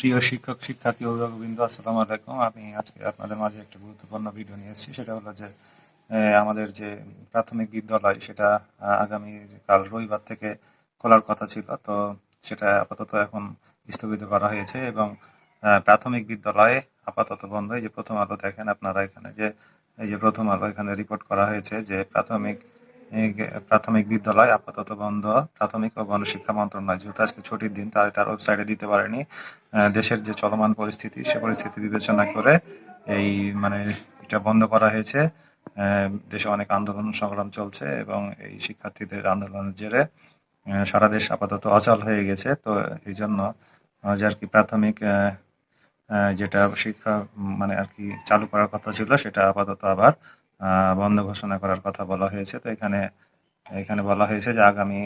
প্রিয় শিক্ষক, শিক্ষার্থী, অভিভাবকবৃন্দ, আসসালামু আলাইকুম। আমি আজকে আপনাদের মাঝে একটা গুরুত্বপূর্ণ ভিডিও নিয়ে এসেছি। সেটা হলো যে আমাদের যে প্রাথমিক বিদ্যালয়, সেটা আগামী কাল রবিবার থেকে খোলার কথা ছিল। তো সেটা আপাতত এখন স্থগিত করা হয়েছে এবং প্রাথমিক বিদ্যালয়ে আপাতত বন্ধ। এই যে প্রথম আলো দেখেন আপনারা এখানে যে, এই যে প্রথম আলো এখানে রিপোর্ট করা হয়েছে যে, প্রাথমিক প্রাথমিক বিদ্যালয়, আপাতত বন্ধ। প্রাথমিক ও গণশিক্ষা মন্ত্রণালয়, যেহেতু আজকে ছুটির দিন, তাই তার ওয়েবসাইটে দিতে পারেনি। দেশের যে চলমান পরিস্থিতি, সে পরিস্থিতি বিবেচনা করে এই মানে এটা বন্ধ করা হয়েছে। দেশে অনেক আন্দোলন সংগ্রাম চলছে এবং এই শিক্ষার্থীদের আন্দোলনের জেরে সারা দেশ আপাতত অচল হয়ে গেছে। তো এই জন্য যে আর কি প্রাথমিক যেটা শিক্ষা মানে আর কি চালু করার কথা ছিল, সেটা আপাতত আবার বন্ধ ঘোষণা করার কথা বলা হয়েছে। তো এখানে এখানে বলা হয়েছে যে আগামী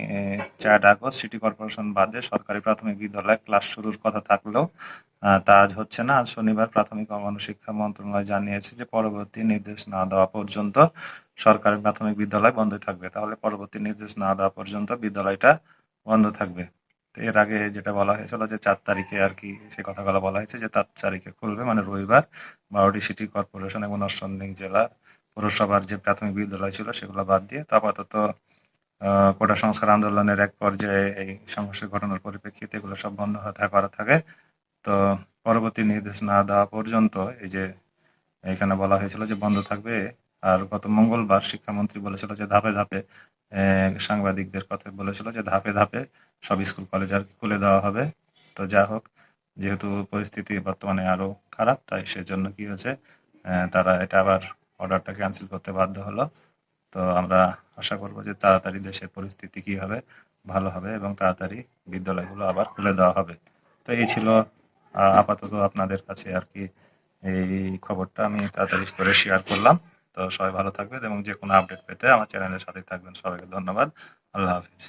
চার আগস্ট সিটি কর্পোরেশন বাদে সরকারি প্রাথমিক বিদ্যালয়ে ক্লাস শুরুর কথা থাকলেও তা আজ হচ্ছে না। আজ শনিবার প্রাথমিক ও গণশিক্ষা মন্ত্রণালয় জানিয়েছে যে পরবর্তী নির্দেশ না দেওয়া পর্যন্ত সরকারি প্রাথমিক বিদ্যালয় বন্ধ থাকবে। তাহলে পরবর্তী নির্দেশ না দেওয়া পর্যন্ত বিদ্যালয়টা বন্ধ থাকবে। তো এর আগে যেটা বলা হয়েছিল যে চার তারিখে আর কি সে কথাগুলো বলা হয়েছে যে চার তারিখে খুলবে মানে রবিবার বারোটি সিটি কর্পোরেশন এবং নরসিংদী জেলা পৌরসভার যে প্রাথমিক বিদ্যালয় ছিল সেগুলো বাদ দিয়ে তো আপাতত কোটা সংস্কার আন্দোলনের এক পর্যায়ে এই সংঘর্ষের ঘটনার পরিপ্রেক্ষিতে এগুলো সব বন্ধ হয়ে করা থাকে। তো পরবর্তী নির্দেশ না দেওয়া পর্যন্ত এই যে এখানে বলা হয়েছিল যে বন্ধ থাকবে, আর গত মঙ্গলবার শিক্ষামন্ত্রী বলেছিল যে ধাপে ধাপে সাংবাদিকদের কথা বলেছিল যে ধাপে ধাপে সব স্কুল কলেজ আর খুলে দেওয়া হবে। তো যা হোক, যেহেতু পরিস্থিতি বর্তমানে আরও খারাপ, তাই সেজন্য কি হয়েছে তারা এটা আবার অর্ডারটা ক্যান্সেল করতে বাধ্য হলো। তো আমরা আশা করব যে তাড়াতাড়ি দেশের পরিস্থিতি কি হবে, ভালো হবে এবং তাড়াতাড়ি বিদ্যালয়গুলো আবার খুলে দেওয়া হবে। তো এই ছিল আপাতত আপনাদের কাছে আর কি এই খবরটা। আমি তাড়াতাড়ি করে শেয়ার করলাম। তো সবাই ভালো থাকবেন এবং যে কোনো আপডেট পেতে আমার চ্যানেলের সাথে থাকবেন। সবাইকে ধন্যবাদ। আল্লাহ হাফিজ।